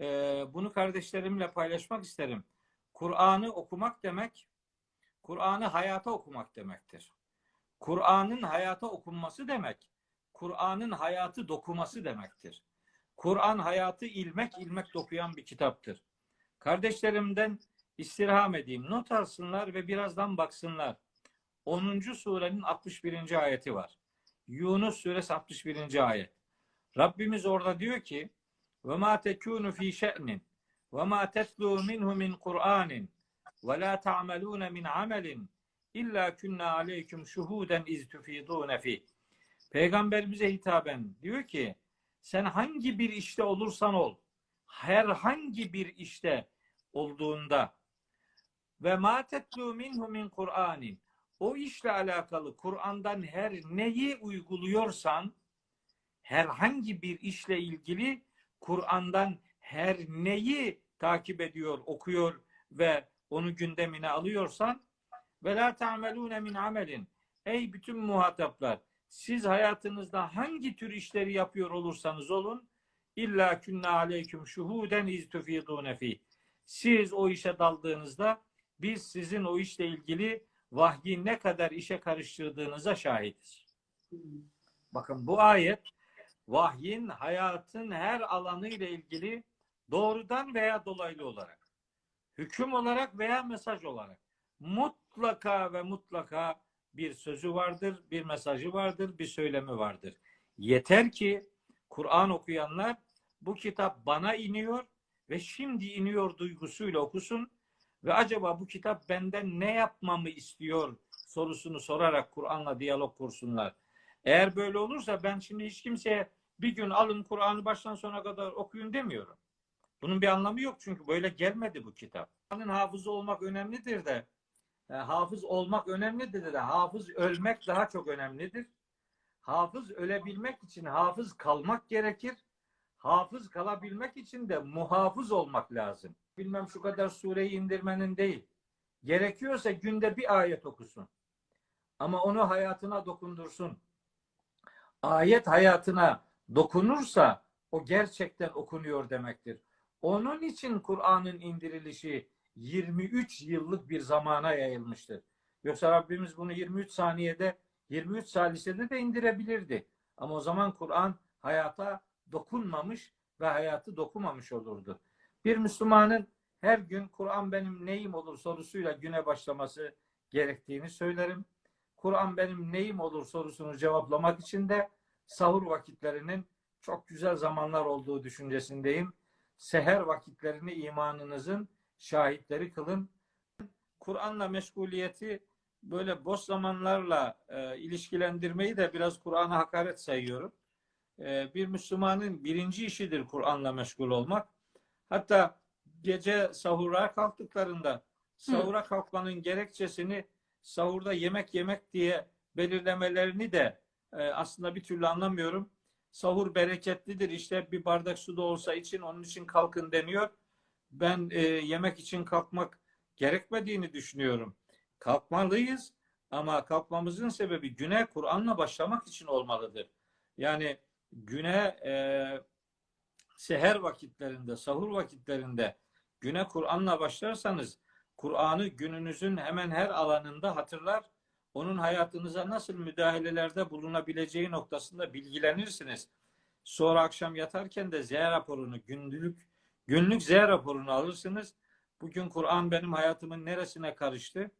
e, bunu kardeşlerimle paylaşmak isterim. Kur'an'ı okumak demek, Kur'an'ı hayata okumak demektir. Kur'an'ın hayata okunması demek, Kur'an'ın hayatı dokuması demektir. Kur'an hayatı ilmek ilmek dokuyan bir kitaptır. Kardeşlerimden istirham edeyim. Not alsınlar ve birazdan baksınlar. 10. surenin 61. ayeti var. Yunus suresi 61. ayet. Rabbimiz orada diyor ki ve ma tekunu fi şe'nin. Ve ma tetlu minhu min Kur'anin ve la ta'melun min amelin. İlla kunna aleyküm şuhuden iz tufidun fi. Peygamberimize hitaben diyor ki sen hangi bir işte olursan ol herhangi bir işte olduğunda ve ma tetlu minhu min Kur'anin o işle alakalı Kur'an'dan her neyi uyguluyorsan herhangi bir işle ilgili Kur'an'dan her neyi takip ediyor, okuyor ve onu gündemine alıyorsan ve la ta'melune min amelin ey bütün muhataplar siz hayatınızda hangi tür işleri yapıyor olursanız olun illa künne aleyküm şuhuden iz tufidune fi siz o işe daldığınızda biz sizin o işle ilgili vahyi ne kadar işe karıştırdığınıza şahidiz. Bakın bu ayet vahyin hayatın her alanı ile ilgili doğrudan veya dolaylı olarak, hüküm olarak veya mesaj olarak mutlaka ve mutlaka bir sözü vardır, bir mesajı vardır, bir söylemi vardır. Yeter ki Kur'an okuyanlar bu kitap bana iniyor ve şimdi iniyor duygusuyla okusun ve acaba bu kitap benden ne yapmamı istiyor sorusunu sorarak Kur'an'la diyalog kursunlar. Eğer böyle olursa ben şimdi hiç kimseye bir gün alın Kur'an'ı baştan sona kadar okuyun demiyorum. Bunun bir anlamı yok çünkü böyle gelmedi bu kitap. Kur'an'ın hafızı olmak önemlidir de e, hafız olmak önemlidir de hafız ölmek daha çok önemlidir. Hafız ölebilmek için hafız kalmak gerekir. Hafız kalabilmek için de muhafız olmak lazım. Bilmem şu kadar sureyi indirmenin değil. Gerekiyorsa günde bir ayet okusun. Ama onu hayatına dokundursun. Ayet hayatına dokunursa o gerçekten okunuyor demektir. Onun için Kur'an'ın indirilişi 23 yıllık bir zamana yayılmıştır. Yoksa Rabbimiz bunu 23 saniyede, 23 salisede de indirebilirdi. Ama o zaman Kur'an hayata dokunmamış ve hayatı dokumamış olurdu. Bir Müslümanın her gün Kur'an benim neyim olur sorusuyla güne başlaması gerektiğini söylerim. Kur'an benim neyim olur sorusunu cevaplamak için de sahur vakitlerinin çok güzel zamanlar olduğu düşüncesindeyim. Seher vakitlerini imanınızın şahitleri kılın. Kur'an'la meşguliyeti böyle boş zamanlarla e, ilişkilendirmeyi de biraz Kur'an'a hakaret sayıyorum. E, bir Müslümanın birinci işidir Kur'an'la meşgul olmak. Hatta gece sahura kalktıklarında sahura kalkmanın gerekçesini sahurda yemek yemek diye belirlemelerini de e, aslında bir türlü anlamıyorum. Sahur bereketlidir işte bir bardak su da olsa için onun için kalkın deniyor. Ben e, yemek için kalkmak gerekmediğini düşünüyorum. Kalkmalıyız ama kalkmamızın sebebi güne Kur'an'la başlamak için olmalıdır. Yani güne e, seher vakitlerinde, sahur vakitlerinde güne Kur'an'la başlarsanız Kur'an'ı gününüzün hemen her alanında hatırlar, onun hayatınıza nasıl müdahalelerde bulunabileceği noktasında bilgilenirsiniz. Sonra akşam yatarken de Z raporunu, günlük günlük Z raporunu alırsınız. Bugün Kur'an benim hayatımın neresine karıştı?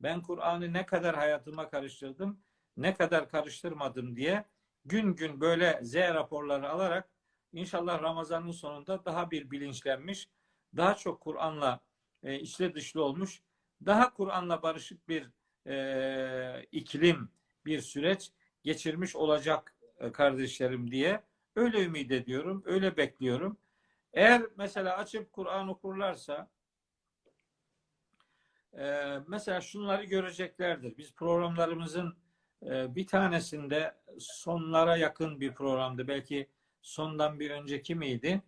Ben Kur'an'ı ne kadar hayatıma karıştırdım, ne kadar karıştırmadım diye gün gün böyle Z raporları alarak İnşallah Ramazan'ın sonunda daha bir bilinçlenmiş, daha çok Kur'an'la e, içli dışlı olmuş, daha Kur'an'la barışık bir e, iklim, bir süreç geçirmiş olacak e, kardeşlerim diye öyle ümit ediyorum, öyle bekliyorum. Eğer mesela açıp Kur'an okurlarsa e, mesela şunları göreceklerdir. Biz programlarımızın e, bir tanesinde sonlara yakın bir programdı. Belki sondan bir önceki miydi?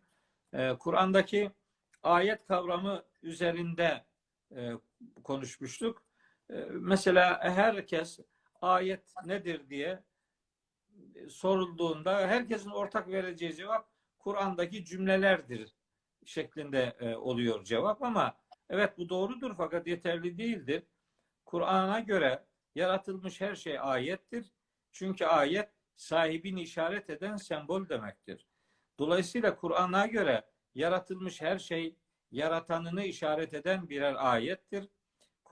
Ee, Kur'an'daki ayet kavramı üzerinde e, konuşmuştuk. E, mesela herkes ayet nedir diye sorulduğunda herkesin ortak vereceği cevap Kur'an'daki cümlelerdir şeklinde e, oluyor cevap ama evet bu doğrudur fakat yeterli değildir. Kur'an'a göre yaratılmış her şey ayettir. Çünkü ayet sahibini işaret eden sembol demektir. Dolayısıyla Kur'an'a göre yaratılmış her şey yaratanını işaret eden birer ayettir.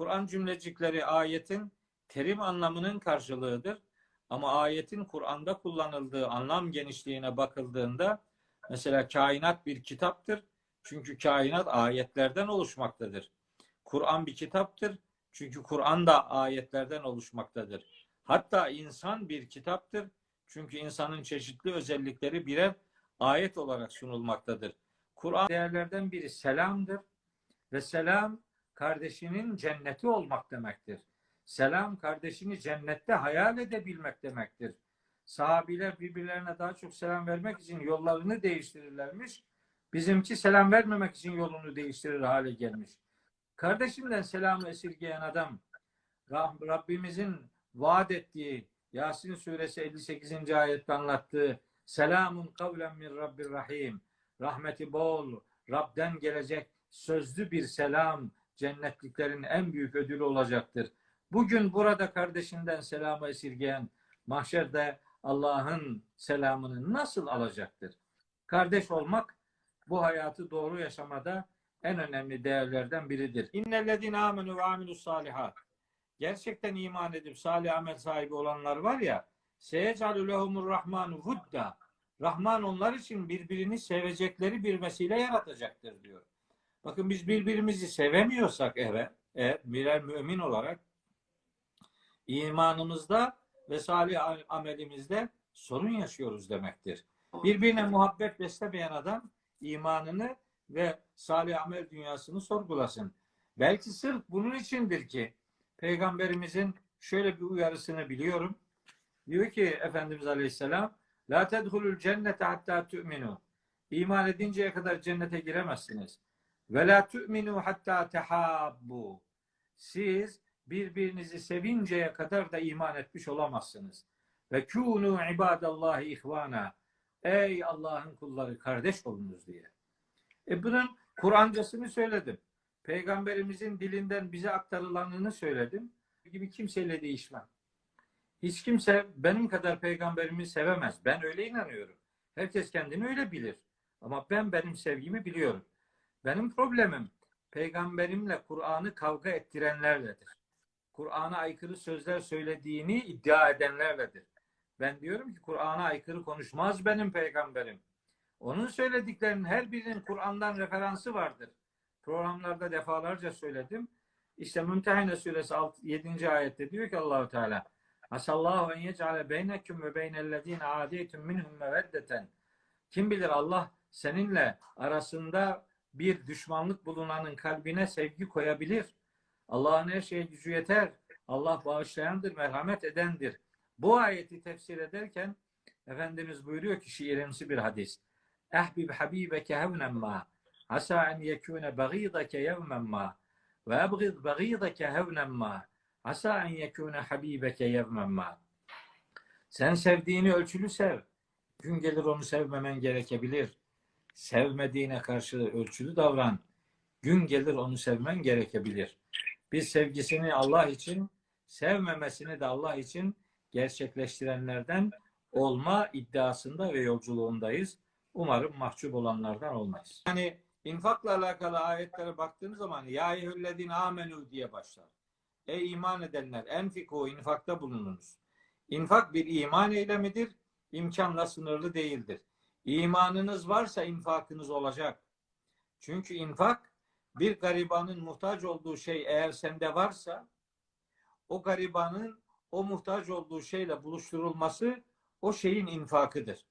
Kur'an cümlecikleri ayetin terim anlamının karşılığıdır. Ama ayetin Kur'an'da kullanıldığı anlam genişliğine bakıldığında mesela kainat bir kitaptır. Çünkü kainat ayetlerden oluşmaktadır. Kur'an bir kitaptır. Çünkü Kur'an da ayetlerden oluşmaktadır. Hatta insan bir kitaptır. Çünkü insanın çeşitli özellikleri birer ayet olarak sunulmaktadır. Kur'an değerlerden biri selamdır. Ve selam kardeşinin cenneti olmak demektir. Selam kardeşini cennette hayal edebilmek demektir. Sahabiler birbirlerine daha çok selam vermek için yollarını değiştirirlermiş. Bizimki selam vermemek için yolunu değiştirir hale gelmiş. Kardeşimden selamı esirgeyen adam Rab- Rabbimizin vaat ettiği Yasin suresi 58. ayette anlattığı selamun kavlen min Rabbir Rahim rahmeti bol Rab'den gelecek sözlü bir selam cennetliklerin en büyük ödülü olacaktır. Bugün burada kardeşinden selamı esirgeyen mahşerde Allah'ın selamını nasıl alacaktır? Kardeş olmak bu hayatı doğru yaşamada en önemli değerlerden biridir. İnnellezine amenu ve amilus salihat. Gerçekten iman edip salih amel sahibi olanlar var ya seyecalü lehumur rahmanu vudda. Rahman onlar için birbirini sevecekleri bir vesile yaratacaktır diyor. Bakın biz birbirimizi sevemiyorsak evet, evet birer mümin olarak imanımızda ve salih amelimizde sorun yaşıyoruz demektir. Birbirine muhabbet beslemeyen adam imanını ve salih amel dünyasını sorgulasın. Belki sırf bunun içindir ki Peygamberimizin şöyle bir uyarısını biliyorum. Diyor ki Efendimiz Aleyhisselam La tedhulul cennete hatta tu'minu. İman edinceye kadar cennete giremezsiniz. Ve la tu'minu hatta tehabbu. Siz birbirinizi sevinceye kadar da iman etmiş olamazsınız. Ve kûnû ibadallahi ihvana. Ey Allah'ın kulları kardeş olunuz diye. E bunun Kur'ancasını söyledim. Peygamberimizin dilinden bize aktarılanını söyledim. Gibi kimseyle değişmem. Hiç kimse benim kadar peygamberimi sevemez. Ben öyle inanıyorum. Herkes kendini öyle bilir. Ama ben benim sevgimi biliyorum. Benim problemim peygamberimle Kur'an'ı kavga ettirenlerledir. Kur'an'a aykırı sözler söylediğini iddia edenlerledir. Ben diyorum ki Kur'an'a aykırı konuşmaz benim peygamberim. Onun söylediklerinin her birinin Kur'an'dan referansı vardır. Programlarda defalarca söyledim. İşte Mümtehine suresi 7. ayette diyor ki Allahu Teala Asallahu en yec'ale beyneküm ve beynellezine adiyetüm minhum meveddeten. Kim bilir Allah seninle arasında bir düşmanlık bulunanın kalbine sevgi koyabilir. Allah'ın her şeye gücü yeter. Allah bağışlayandır, merhamet edendir. Bu ayeti tefsir ederken Efendimiz buyuruyor ki şiirimsi bir hadis. Ehbib habibeke hevnen ma. Asa en yekune bagidake yevmen ma. Ve ebgid bagidake hevnen ma. Asa en yekune habibeke yevmen ma. Sen sevdiğini ölçülü sev. Gün gelir onu sevmemen gerekebilir. Sevmediğine karşı ölçülü davran. Gün gelir onu sevmen gerekebilir. Biz sevgisini Allah için, sevmemesini de Allah için gerçekleştirenlerden olma iddiasında ve yolculuğundayız. Umarım mahcup olanlardan olmayız. Yani infakla alakalı ayetlere baktığınız zaman ya eyyühellezine amenu diye başlar. Ey iman edenler enfiku infakta bulununuz. İnfak bir iman eylemidir. imkanla sınırlı değildir. İmanınız varsa infakınız olacak. Çünkü infak bir garibanın muhtaç olduğu şey eğer sende varsa o garibanın o muhtaç olduğu şeyle buluşturulması o şeyin infakıdır.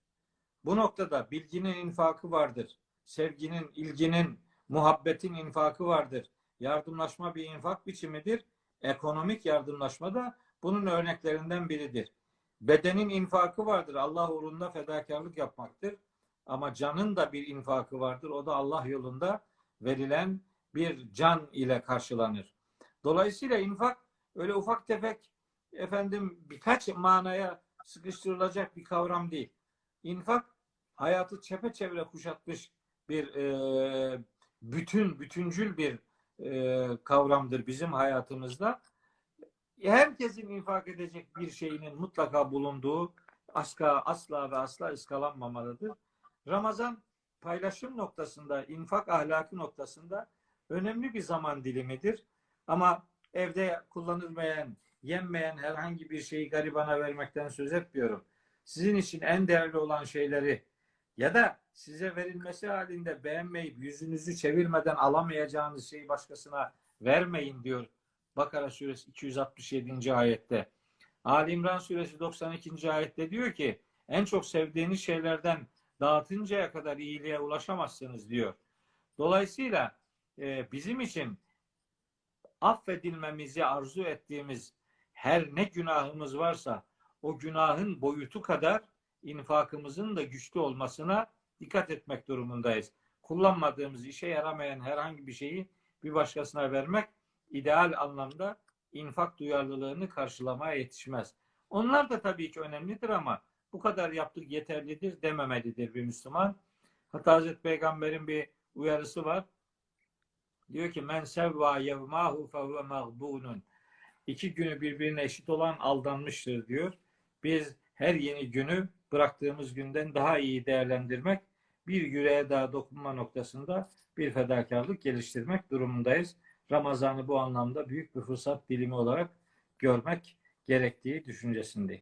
Bu noktada bilginin infakı vardır. Sevginin, ilginin, muhabbetin infakı vardır. Yardımlaşma bir infak biçimidir. Ekonomik yardımlaşma da bunun örneklerinden biridir. Bedenin infakı vardır. Allah uğrunda fedakarlık yapmaktır. Ama canın da bir infakı vardır. O da Allah yolunda verilen bir can ile karşılanır. Dolayısıyla infak öyle ufak tefek efendim birkaç manaya sıkıştırılacak bir kavram değil. İnfak hayatı çepeçevre kuşatmış bir e, bütün, bütüncül bir e, kavramdır bizim hayatımızda. Herkesin infak edecek bir şeyinin mutlaka bulunduğu asla, asla ve asla ıskalanmamalıdır. Ramazan paylaşım noktasında, infak ahlakı noktasında önemli bir zaman dilimidir. Ama evde kullanılmayan, yenmeyen herhangi bir şeyi garibana vermekten söz etmiyorum. Sizin için en değerli olan şeyleri ya da size verilmesi halinde beğenmeyip yüzünüzü çevirmeden alamayacağınız şeyi başkasına vermeyin diyor Bakara suresi 267. ayette. Ali İmran suresi 92. ayette diyor ki en çok sevdiğiniz şeylerden dağıtıncaya kadar iyiliğe ulaşamazsınız diyor. Dolayısıyla e, bizim için affedilmemizi arzu ettiğimiz her ne günahımız varsa o günahın boyutu kadar infakımızın da güçlü olmasına dikkat etmek durumundayız. Kullanmadığımız, işe yaramayan herhangi bir şeyi bir başkasına vermek ideal anlamda infak duyarlılığını karşılamaya yetişmez. Onlar da tabii ki önemlidir ama bu kadar yaptık yeterlidir dememelidir bir Müslüman. Hatta Hazreti Peygamber'in bir uyarısı var. Diyor ki men sevva yevmahu fehuve mağbunun. İki günü birbirine eşit olan aldanmıştır diyor. Biz her yeni günü bıraktığımız günden daha iyi değerlendirmek, bir yüreğe daha dokunma noktasında bir fedakarlık geliştirmek durumundayız. Ramazan'ı bu anlamda büyük bir fırsat dilimi olarak görmek gerektiği düşüncesindeyim.